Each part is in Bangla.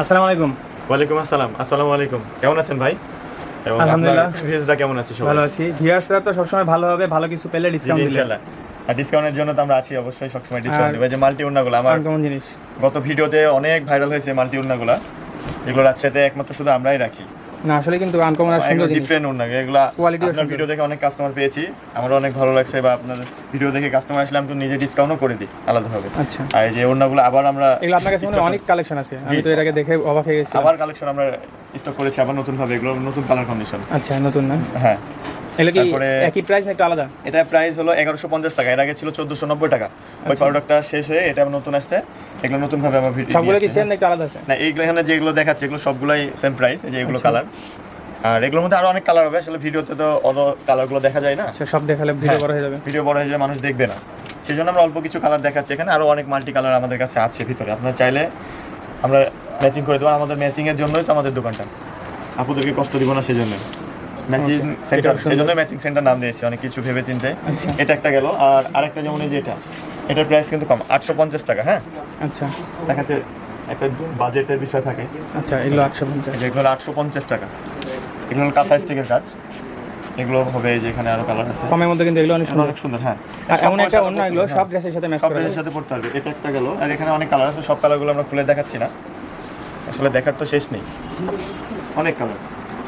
আসসালামু আলাইকুম। ওয়ালাইকুম আসসালাম। আসসালামু আলাইকুম। কেমন আছেন ভাই? আলহামদুলিল্লাহ। ভিউজরা কেমন আছে সবাই? ভালো আছি। ভিউয়ার্সরা তো সবসময় ভালো হবে ভালো কিছু পেলে ডিসকাউন্ট ইনশাআল্লাহ আর ডিসকাউন্টের জন্য তো আমরা আছি অবশ্যই সবসময় ডিসকাউন্ট দেবো। যে মাল্টি উন্নাগুলো আমার কেমন জিনিস। গত ভিডিওতে অনেক ভাইরাল হয়েছে মাল্টি উন্নাগুলো এগুলো রাজশাহীতে একমাত্র শুধু আমরাই রাখি। না আসলে কিন্তু আনকমন আর সুন্দর ডিফারেন্ট এগুলা ও আপনার ভিডিও দেখে অনেক কাস্টমার পেয়েছি আমারও অনেক ভালো লাগছে বা আপনার ভিডিও দেখে কাস্টমার আসলে আমি তো নিজে ডিসকাউন্টও করে দিই আলাদাভাবে। আচ্ছা। আর এই যে আবার আমরা এগুলো আপনার কাছে অনেক কালেকশন আছে। আমি তো এর আগে দেখে অবাক হয়ে গেছি আবার কালেকশন আমরা স্টক করেছি আবার নতুন ভাবে এগুলো নতুন কালার কন্ডিশন আচ্ছা নতুন না? হ্যাঁ। একই প্রাইস আলাদা? এটা প্রাইস হলো এগারোশো পঞ্চাশ টাকা এর আগে ছিল চোদ্দোশো নব্বই টাকা। ওই প্রোডাক্টটা শেষ হয়ে এটা নতুন আসছে। এগুলো নতুন ভাবে সবগুলো কি সেম না একটু আলাদা আছে না এইগুলো এখানে যেগুলো দেখাচ্ছে এগুলো সবগুলাই সেম প্রাইস এই যে এগুলো কালার আর এগুলোর মধ্যে আরও অনেক কালার হবে আসলে ভিডিওতে তো অন্য কালারগুলো দেখা যায় না। আচ্ছা সব দেখালে ভিডিও বড় হয়ে যাবে। ভিডিও বড় হয়ে যায় মানুষ দেখবে না। সেই জন্য আমরা অল্প কিছু কালার দেখাচ্ছি এখানে আরও অনেক মাল্টি কালার আমাদের কাছে আছে ভিতরে। আপনারা চাইলে আমরা ম্যাচিং করে দেবো আমাদের ম্যাচিং এর জন্যই তো আমাদের দোকানটা। আপুদেরকে কষ্ট দিব না সেজন্য। ম্যাচিং সেন্টার সেই জন্য ম্যাচিং সেন্টার নাম দিয়েছি অনেক কিছু ভেবে চিনতে এটা একটা গেল আর আরেকটা যেমন এই যে এটা। এটার প্রাইস কিন্তু কম আটশো পঞ্চাশ টাকা হ্যাঁ? আচ্ছা। দেখাচ্ছে একটা বাজেটের বিষয় থাকে। আচ্ছা এগুলো আটশো পঞ্চাশ। যেগুলো আটশো পঞ্চাশ টাকা। এগুলো হলো কাঁথা স্টিকের কাজ। এগুলো হবে এই যে এখানে আরও কালার আছে। কমের মধ্যে কিন্তু এগুলো অনেক সুন্দর। অনেক সুন্দর হ্যাঁ। এমন একটা অন্য এগুলো সব হ্যাঁ। ড্রেসের সাথে ম্যাচ সব করা। ড্রেসের সাথে পড়তে পারবে এটা একটা গেল আর এখানে অনেক কালার আছে সব কালারগুলো আমরা খুলে দেখাচ্ছি না। আসলে দেখার তো শেষ নেই। অনেক কালার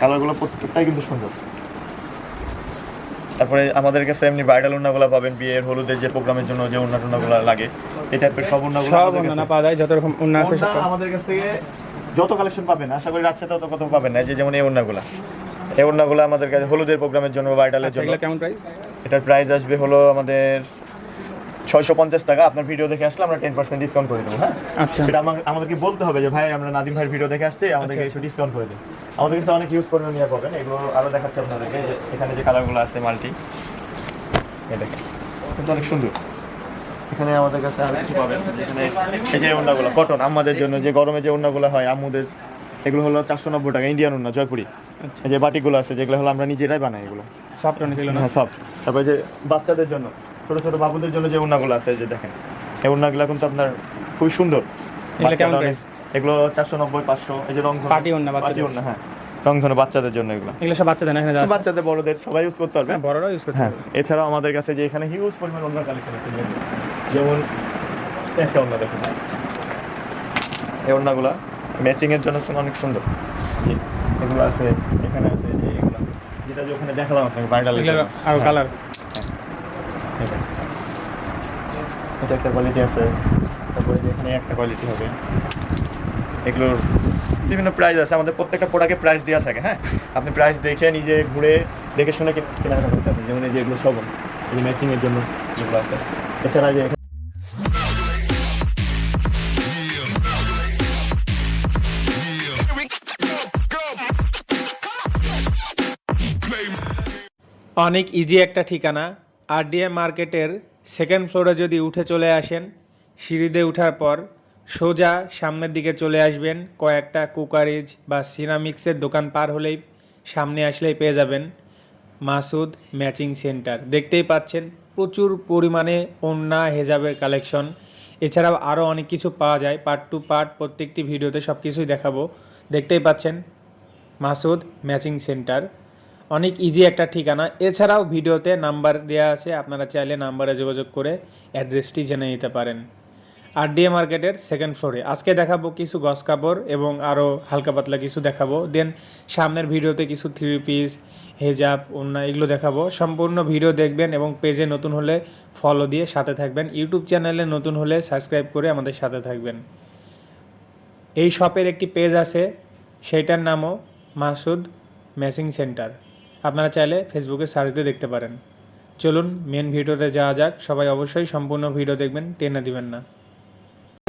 কালারগুলো প্রত্যেকটাই কিন্তু সুন্দর। তারপরে আমাদের কাছে এমনি ব্রাইডাল উন্নাগুলো পাবেন বিয়ের হলুদের যে প্রোগ্রামের জন্য যে উন্না টুন্নাগুলো লাগে এই টাইপের সব উন্নাগুলো সব কাছে- পাওয়া যায় যত রকম উন্না আছে আমাদের কাছ থেকে যত কালেকশন পাবেন আশা করি রাজশাহী তত কত পাবেন না এই যে যেমন এই ওড়নাগুলা এই ওড়নাগুলো আমাদের কাছে হলুদের প্রোগ্রামের জন্য ব্রাইডালের আচ্ছা জন্য। কেমন প্রাইস এটার প্রাইস আসবে হলো আমাদের ছয়শো পঞ্চাশ টাকা আপনার ভিডিও দেখে আসলে আমরা টেন পার্সেন্ট ডিসকাউন্ট করে দেবো হ্যাঁ? আচ্ছা। সেটা আমাকে আমাদেরকে বলতে হবে যে ভাই আমরা নাদিম ভাইয়ের ভিডিও দেখে আসছি আমাদেরকে একটু ডিসকাউন্ট করে দিন। আমাদের কাছে অনেক ইউজ করে নিয়ে পাবেন এগুলো আরও দেখাচ্ছে আপনাদেরকে যে এখানে যে কালারগুলো আছে মাল্টি দেখেন কিন্তু অনেক সুন্দর। এখানে আমাদের কাছে আরও কিছু পাবেন এখানে এই যে ওড়নাগুলো কটন আমাদের জন্য যে গরমে যে ওড়নাগুলো হয় আমুদের এগুলো হলো চারশো নব্বই টাকা ইন্ডিয়ান ওড়না জয়পুরি। আচ্ছা। যে বাটিগুলো আছে যেগুলো হলো আমরা নিজেরাই বানাই এগুলো। সফট অনেক হ্যাঁ সব তারপরে যে বাচ্চাদের জন্য ছোট ছোট বাবুদের জন্য যে ওড়নাগুলো আছে যে দেখেন এই ওড়নাগুলো কিন্তু আপনার খুবই সুন্দর। এগুলো চারশো নব্বই পাঁচশো এই যে রং Party ওড়না। পার্টি ওড়না হ্যাঁ। রং ধনু বাচ্চাদের জন্য এগুলো। এগুলো সব বাচ্চাদের এখানে বাচ্চাদের বড়দের সবাই ইউজ করতে পারবে। হ্যাঁ বড়রাও ইউজ করতে হ্যাঁ। এছাড়াও আমাদের কাছে যে এখানে হিউজ পরিমাণ অন্য কালেকশন আছে যেমন- একটা অন্য দেখুন। এই ওড়নাগুলো ম্যাচিং এর জন্য অনেক সুন্দর। এগুলো আছে এখানে আছে। যেটা যে ওখানে দেখালাম আপনাকে ভাইরাল আরও কালার এটা এটা একটা কোয়ালিটি আছে। তারপরে এখানে একটা কোয়ালিটি হবে। এগুলোর বিভিন্ন প্রাইস আছে। আমাদের প্রত্যেকটা প্রোডাক্টে প্রাইস দেওয়া থাকে হ্যাঁ? আপনি প্রাইস দেখে নিজে ঘুরে দেখে শুনে কেনা- কেনাকাটা করতে পারবেন যেমন এই যে এগুলো সব ম্যাচিংয়ের জন্য যেগুলো আছে। এছাড়া যে অনেক ইজি একটা ঠিকানা। আরডিএম মার্কেটের সেকেন্ড ফ্লোরে যদি উঠে চলে আসেন, সিঁড়িতে ওঠার পর সোজা সামনের দিকে চলে আসবেন, কয়েকটা কুকারিজ বা সিরামিক্সের দোকান পার হলেই সামনে আসলেই পেয়ে যাবেন মাসুদ ম্যাচিং সেন্টার। দেখতেই পাচ্ছেন, প্রচুর পরিমাণে ওন্না হেজাবের কালেকশন। এছাড়াও আরও অনেক কিছু পাওয়া যায়। পার্ট টু পার্ট প্রত্যেকটি ভিডিওতে সব কিছুই দেখাবো। দেখতেই পাচ্ছেন, মাসুদ ম্যাচিং সেন্টার। অনেক ইজি একটা ঠিকানা। এছাড়াও ভিডিওতে নাম্বার দেওয়া আছে, আপনারা চাইলে নাম্বারে যোগাযোগ করে অ্যাড্রেসটি জেনে নিতে পারেন। আর ডিএ মার্কেটের সেকেন্ড ফ্লোরে আজকে দেখাবো কিছু গস কাপড় এবং আরও হালকা পাতলা কিছু দেখাবো। দেন সামনের ভিডিওতে কিছু থ্রি পিস হেজাব অন্য এগুলো দেখাবো। সম্পূর্ণ ভিডিও দেখবেন এবং পেজে নতুন হলে ফলো দিয়ে সাথে থাকবেন। ইউটিউব চ্যানেলে নতুন হলে সাবস্ক্রাইব করে আমাদের সাথে থাকবেন। এই শপের একটি পেজ আছে, সেইটার নামও মাসুদ ম্যাচিং সেন্টার আপনারা চাইলে ফেসবুকে সার্চ দিয়ে দেখতে পারেন। চলুন মেন ভিডিওতে যাওয়া যাক। সবাই অবশ্যই সম্পূর্ণ ভিডিও দেখবেন টেনে দিবেন না।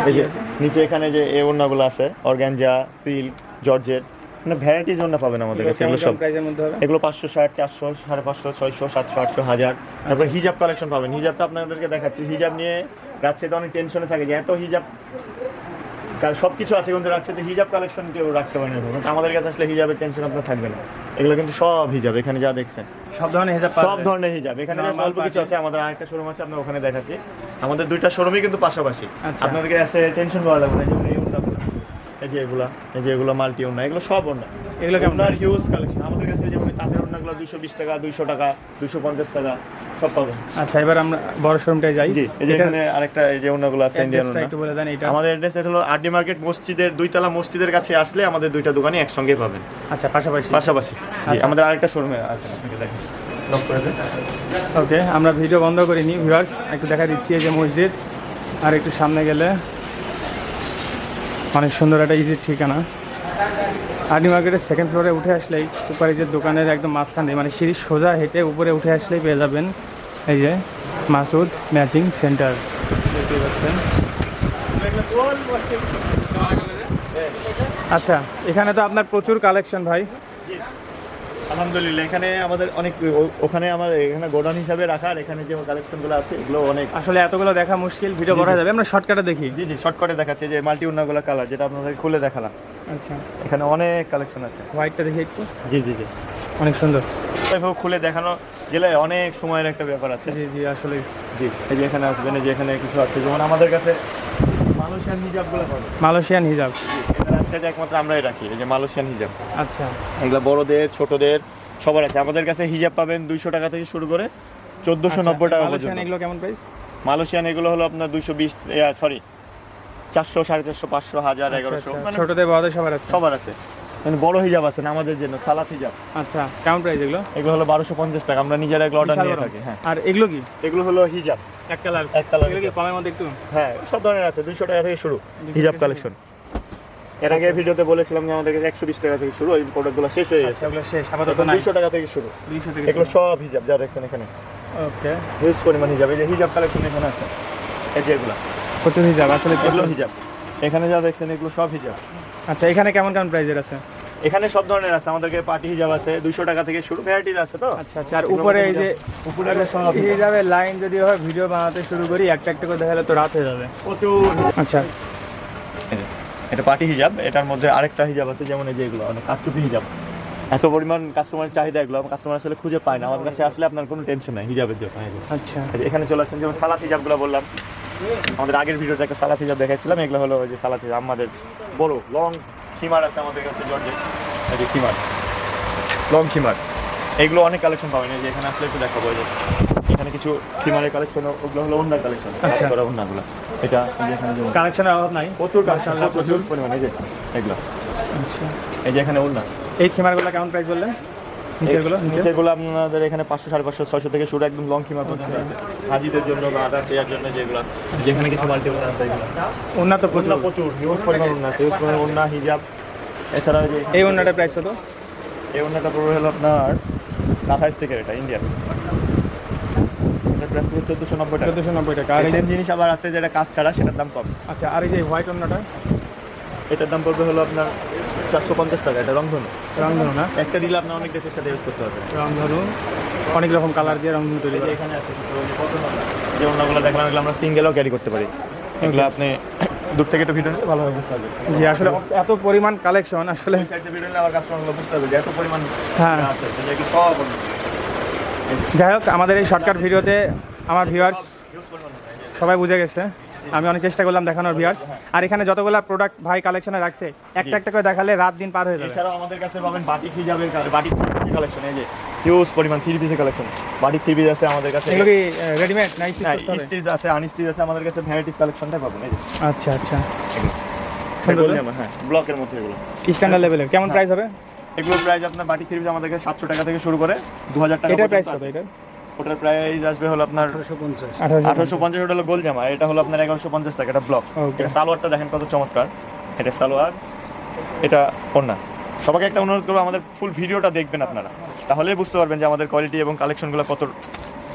এই যে নিচে এখানে যে এই ওড়নাগুলো আছে অর্গানজা সিল্ক জর্জেট মানে ভ্যারাইটিজ ওড়না পাবেন আমাদের কাছে এগুলো সব। প্রাইসের মধ্যে হবে? এগুলো পাঁচশো ষাট চারশো সাড়ে পাঁচশো ছয়শো সাতশো আটশো হাজার। তারপর হিজাব কালেকশন পাবেন। হিজাবটা আপনাদেরকে দেখাচ্ছি। হিজাব নিয়ে রাজশাহীতে অনেক টেনশনে থাকে যে এত হিজাব কারণ সব কিছু আছে কিন্তু রাজশাহীতে হিজাব কালেকশন কেউ রাখতে পারেন না কিন্তু আমাদের কাছে আসলে হিজাবের টেনশন আপনার থাকবে না। এগুলো কিন্তু সব হিজাব এখানে যা দেখছেন। সব ধরনের হিজাব সব ধরনের হিজাব। এখানে অল্প কিছু আছে আমাদের আরেকটা শোরুম আছে আপনার ওখানে দেখাচ্ছি। আমাদের দুইটা শোরুমই কিন্তু পাশাপাশি। আচ্ছা। আপনাদেরকে এসে টেনশন করা লাগবে না এই যে এগুলা এই যে এগুলো মাল্টি ওনা এগুলো সব ওনা এগুলো কেমন? ওনার হিউজ কালেকশন আমাদের কাছে যেমন তাঁতের ওনাগুলো দুশো বিশ টাকা দুইশো টাকা দুশো পঞ্চাশ টাকা সব পাবেন আচ্ছা এবার আমরা বড় শোরুমটায় যাই। জি এখানে আরেকটা এই যে ওনাগুলো আছে ইন্ডিয়ান ওনা একটু বলে দেন এটা আমাদের অ্যাড্রেস হলো আরডি মার্কেট মসজিদের দুইতলা মসজিদের কাছে আসলে আমাদের দুইটা দোকানই একসঙ্গে পাবেন। আচ্ছা পাশাপাশি? পাশাপাশি। জি আচ্ছা। আমাদের আরেকটা শোরুমে আছে আপনাকে দেখেন। ওকে আমরা ভিডিও বন্ধ করিনি ভিউয়ার্স একটু দেখা দিচ্ছি এই যে মসজিদ আর একটু সামনে গেলে অনেক সুন্দর একটা ইজির ঠিকানা। আর্নি মার্কেটের সেকেন্ড ফ্লোরে উঠে আসলেই সুপারিজের দোকানের একদম মাঝখান দিয়ে মানে সিঁড়ি সোজা হেঁটে উপরে উঠে আসলেই পেয়ে যাবেন এই যে মাসুদ ম্যাচিং সেন্টার। দেখতে পাচ্ছেন। আচ্ছা এখানে তো আপনার প্রচুর কালেকশন ভাই। আলহামদুলিল্লাহ এখানে আমাদের অনেক ওখানে আমার এখানে গোডাউন হিসাবে রাখার এখানে যে কালেকশনগুলো আছে এগুলো অনেক। আসলে এতগুলো দেখা মুশকিল ভিডিও হয়ে যাবে। আমরা শর্টকাটে দেখি। জি জি শর্টকাটে দেখাচ্ছে যে মাল্টি উন্নাগুলো কালার যেটা আপনাদের খুলে দেখালাম। আচ্ছা। এখানে অনেক কালেকশন আছে। হোয়াইটটা দেখি একটু। জি জি জি। অনেক সুন্দর। খুলে দেখানো গেলে অনেক সময়ের একটা ব্যাপার আছে। জি জি আসলে জি এই যে এখানে আসবেন এই যে এখানে কিছু আছে যেমন আমাদের কাছে মালয়েশিয়ান হিজাবগুলো পাবেন মালয়েশিয়ান হিজাব। আছে একমাত্র আমরাই রাখি এই যে মালয়েশিয়ান হিজাব। আচ্ছা। এগুলো বড়দের ছোটদের সবার আছে। আমাদের কাছে হিজাব পাবেন দুইশো টাকা থেকে শুরু করে চোদ্দোশো নব্বই টাকা আচ্ছা, পর্যন্ত। এগুলো কেমন প্রাইস মালয়েশিয়ান এগুলো হলো আপনার দুইশো বিশ সরি চারশো সাড়ে চারশো পাঁচশো হাজার এগারোশো মানে আচ্ছা, ছোটদের বড়দের সবার আছে। সবার আছে। মানে বড় হিজাব আছে না আমাদের জন্য সালাত হিজাব। আচ্ছা কেমন প্রাইস এগুলো? এগুলো হলো বারোশো পঞ্চাশ টাকা আমরা নিজেরা এগুলো অর্ডার নিয়ে থাকি হ্যাঁ। আর এগুলো কি? এগুলো হলো হিজাব। এক কালার এক colour এগুলো কি। কমের মধ্যে একটু? হ্যাঁ সব ধরনের আছে দুইশো টাকা থেকে শুরু হিজাব কালেকশন এর আগে ভিডিওতে বলেছিলাম যে আমাদের কাছে একশো বিশ টাকা থেকে শুরু এই প্রোডাক্টগুলো শেষ হয়ে গেছে। আচ্ছা ওগুলো শেষ আপাতত দুইশো টাকা থেকে শুরু। দুইশো থেকে এগুলো সব হিজাব যা দেখছেন এখানে। ওকে। হিউজ পরিমাণ হিজাব এই যে হিজাব কালেকশন এখানে আছে এই যে এগুলো। প্রচুর হিজাব আসলে এগুলো হিজাব। এখানে যা দেখছেন এগুলো সব হিজাব। আচ্ছা এখানে কেমন কেমন প্রাইজের আছে? এখানে সব ধরনের আছে আমাদেরকে পার্টি হিজাব আছে দুইশো টাকা থেকে শুরু ভ্যারাইটিস আছে তো? আচ্ছা আচ্ছা আর উপরে এই যে উপরে সব। হিজাব। লাইন যদি হয় ভিডিও বানাতে শুরু করি একটা একটা করে দেখালে তো রাত হয়ে যাবে। প্রচুর। আচ্ছা। এটা পার্টি হিজাব এটার মধ্যে আরেকটা হিজাব আছে যেমন এই যে এগুলো অনেক কাচুপি হিজাব এত পরিমাণ কাস্টমারের চাহিদা এগুলো কাস্টমার আসলে খুঁজে পায় না আমার কাছে আসলে আপনার কোনো টেনশন নাই হিজাবের জন্য আচ্ছা। এখানে চলে আসছেন যেমন সালাত হিজাবগুলো বললাম। আমাদের আগের ভিডিওতে একটা সালাত হিজাব দেখাইছিলাম এগুলো হলো ওই যে সালাত হিজাব আমাদের বড় লং খিমার আছে আমাদের কাছে জর্জে। এই যে খিমার। লং খিমার। এগুলো অনেক কালেকশন পাবেন। এই যে এখানে আসলে একটু দেখাবো এই যে এখানে কিছু খিমারের কালেকশন ওগুলো হলো অন্য কালেকশন আচ্ছা। করা অন্যগুলো এটা এখানে কালেকশনের অভাব নাই। প্রচুর কালেকশন প্রচুর পরিমাণে এই যে এগুলো। আচ্ছা। এই যে এখানে অন্য এই খিমারগুলো কেমন প্রাইস বললেন? নিচেরগুলো নিচে? নিচেগুলো আপনাদের এখানে পাঁচশো সাড়ে পাঁচশো ছয়শো থেকে শুরু একদম লং খিমার পর্যন্ত আছে। হাজিদের জন্য বা আদার চেয়ার জন্য যেগুলো যেখানে কিছু মাল্টিপল আছে এগুলো। উন্নত প্রচুর। প্রচুর হিউজ পরিমাণ আছে। হিউজ পরিমাণ ওন্না হিজাব এছাড়া যে এই অন্যটা প্রাইস কত? এই ওন্নাটা পড়বে হলো আপনার কাঁথা স্টিকের এটা ইন্ডিয়ান প্রাইস চোদ্দোশো নব্বই টাকা। চোদ্দোশো নব্বই টাকা। আর সেম জিনিস আবার আছে যেটা কাজ ছাড়া সেটার দাম কম। আচ্ছা আর এই যে হোয়াইট অন্যটা এটার দাম পড়বে হলো আপনার চারশো পঞ্চাশ টাকা এটা রংধনু। রংধনু না? একটা দিলে আপনার অনেক দেশের সাথে ইউজ করতে হবে। রংধনু অনেক রকম কালার দিয়ে রংধনু তৈরি এখানে আছে যে ওন্না। দেখলাম এগুলো আমরা সিঙ্গেলও ক্যারি করতে পারি। এগুলো আপনি দূর থেকে একটু ভিডিও নিলে ভালোভাবে বুঝতে জি আসলে এত পরিমাণ কালেকশন আসলে ওই ভিডিও নিলে আবার কাস্টমারগুলো বুঝতে পারবে যে এত পরিমাণ হ্যাঁ। আছে সেটা কি সব যাই হোক আমাদের এই শর্টকাট ভিডিওতে আমার ভিউয়ার্স সবাই বুঝে গেছে। আমি অনেক চেষ্টা করলাম দেখানোর ভিউয়ার্স আর এখানে যতগুলো প্রোডাক্ট ভাই কালেকশনে রাখছে একটা একটা করে দেখালে রাত দিন পার হয়ে যাবে। এছাড়াও আমাদের কাছে পাবেন বাটিক হিজাবের বাটিক কালেকশন এই যে হিউজ পরিমাণ থ্রি পিসের কালেকশন বাটিক থ্রি পিস আছে আমাদের কাছে। এগুলো কি রেডিমেড না স্টিচ হ্যাঁ আছে আনস্টিচ আছে আমাদের কাছে। ভ্যারাইটিস কালেকশনটাই পাবেন এই যে। আচ্ছা আচ্ছা। হ্যাঁ ব্লকের মধ্যে এগুলো। স্ট্যান্ডার্ড লেভেলের কেমন প্রাইস হবে? এগুলোর প্রাইস আপনার বাটিক থ্রি পিস আমাদের কাছে সাতশো টাকা থেকে শুরু করে দু হাজার টাকা এটার প্রাইস হবে এটা ওটার প্রাইস আসবে হলো আপনার আঠারোশো পঞ্চাশ। ওটা হলো গোল জামা এটা হলো আপনার এগারোশো পঞ্চাশ টাকা এটা ব্লক এটা সালোয়ারটা দেখেন কত চমৎকার। এটা সালোয়ার এটা ওন্না সবাইকে একটা অনুরোধ করব আমাদের ফুল ভিডিওটা দেখবেন আপনারা। তাহলেই বুঝতে পারবেন যে আমাদের কোয়ালিটি এবং কালেকশনগুলো কত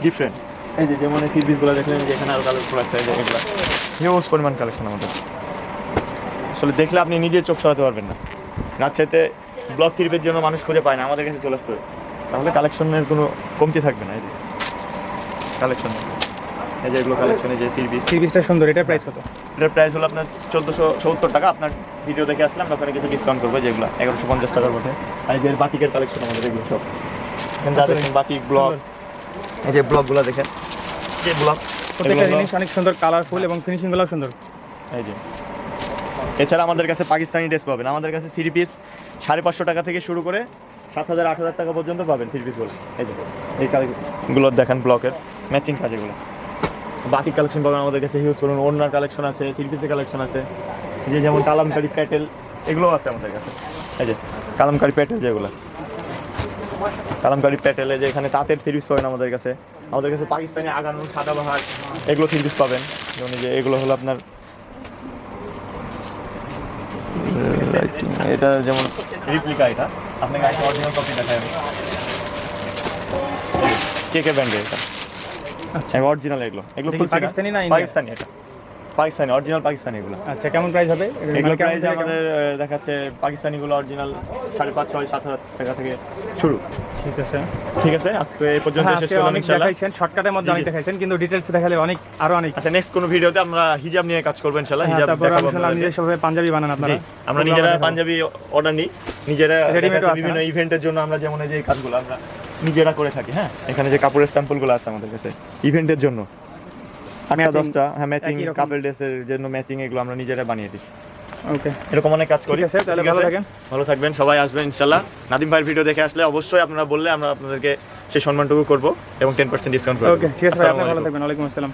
ডিফারেন্ট এই যে যেমন এই পিসগুলো দেখলেন যে এখানে আরও কালেকশন আছে যে এগুলো। হিউজ পরিমাণ কালেকশন আমাদের। আসলে দেখলে আপনি নিজে চোখ সরাতে পারবেন না। রাজশাহীতে ব্লক থ্রিপের জন্য মানুষ খুঁজে পায় না আমাদের কাছে চলে আসতে। তাহলে কালেকশনের কোনো কমতি থাকবে না এই যে। কালেকশন এই যে এগুলো কালেকশন এই যে থ্রি পিস থ্রি পিসটা সুন্দর এটার প্রাইস কত? এটার প্রাইস হলো আপনার চোদ্দোশো সত্তর টাকা। আপনার ভিডিও দেখে আসলাম ওখানে কিছু ডিসকাউন্ট করব যেগুলো এগারোশো পঞ্চাশ টাকার মধ্যে। আর এই যে বাটিকের কালেকশন আমাদের এগুলো সব। এখানে যা দেখেন বাটিক ব্লক এই যে ব্লকগুলো দেখেন যে ব্লক প্রত্যেকটা জিনিস অনেক সুন্দর কালারফুল এবং ফিনিশিংগুলোও সুন্দর। এই যে। এছাড়া আমাদের কাছে পাকিস্তানি ড্রেস পাবেন। আমাদের কাছে থ্রি পিস সাড়ে পাঁচশো টাকা থেকে শুরু করে সাত হাজার আট হাজার টাকা পর্যন্ত পাবেন থ্রি পিসগুলো এই যে এই কালেগুলো দেখান ব্লকের ম্যাচিং কাজ এগুলো। বাকি কালেকশন পাবেন আমাদের কাছে ইউজ করুন ওনার কালেকশন আছে থ্রি পিসের কালেকশন আছে। যে যেমন কালামকারি প্যাটেল এগুলোও আছে আমাদের কাছে। এই যে কালামকারি প্যাটেল যেগুলো। কালামকারি প্যাটেলে যে এখানে তাঁতের থ্রি পিস পাবেন আমাদের কাছে। আমাদের কাছে পাকিস্তানি আগানো সাদাবাহার এগুলো থ্রি পিস পাবেন। যেমন যে এগুলো হলো আপনার এটা যেমন রিপ্লিকা এটা। আপনাকে একটা অরিজিনাল কপি দেখাই আমি কে কে ব্যান্ড এটা? আচ্ছা। অরিজিনাল এগুলো। এগুলো না। পাকিস্তানি না পাকিস্তানি এটা। পাকিস্তানি অরিজিনাল পাকিস্তানি এগুলো আচ্ছা কেমন প্রাইস হবে? এগুলো মানে প্রাইস আমাদের আহ, দেখাচ্ছে পাকিস্তানিগুলো অরিজিনাল সাড়ে পাঁচ ছয় সাত হাজার টাকা থেকে শুরু। ঠিক আছে। ঠিক আছে আজকে এই পর্যন্ত হ্যাঁ শেষ করলাম ইনশাআল্লাহ। দেখাইছেন শর্টকাটের মধ্যে অনেক দেখাইছেন কিন্তু ডিটেলস দেখালে অনেক আরও অনেক। আচ্ছা নেক্সট কোনো ভিডিওতে আমরা হিজাব নিয়ে কাজ করব ইনশাআল্লাহ হ্যাঁ, হিজাব দেখাবো ইনশাআল্লাহ আপনাদেরকে। নিজের পাঞ্জাবি বানান আপনারা। আমরা নিজেরা পাঞ্জাবি অর্ডার নিই নিজেরা বিভিন্ন ইভেন্টের জন্য আমরা যেমন এই যে কাজগুলো আমরা নিজেরা করে থাকি হ্যাঁ? এখানে যে কাপড়ের স্যাম্পলগুলো আছে আমাদের কাছে ইভেন্টের জন্য। আটটা দশটা হ্যাঁ ম্যাচিং কাপল ড্রেসের জন্য ম্যাচিং এগুলো আমরা নিজেরা বানিয়ে দিই। ওকে এরকম অনেক কাজ করি। তাহলে ভালো থাকেন। ভালো থাকবেন সবাই আসবেন ইনশাল্লাহ নাদিম ভাইয়ের ভিডিও দেখে আসলে অবশ্যই আপনারা বললে আমরা আপনাদেরকে সেই সম্মানটুকু করব এবং টেন পার্সেন্ট ডিসকাউন্ট করব ওকে ঠিক আছে ভালো থাকবেন। ওয়ালাইকুম আসসালাম।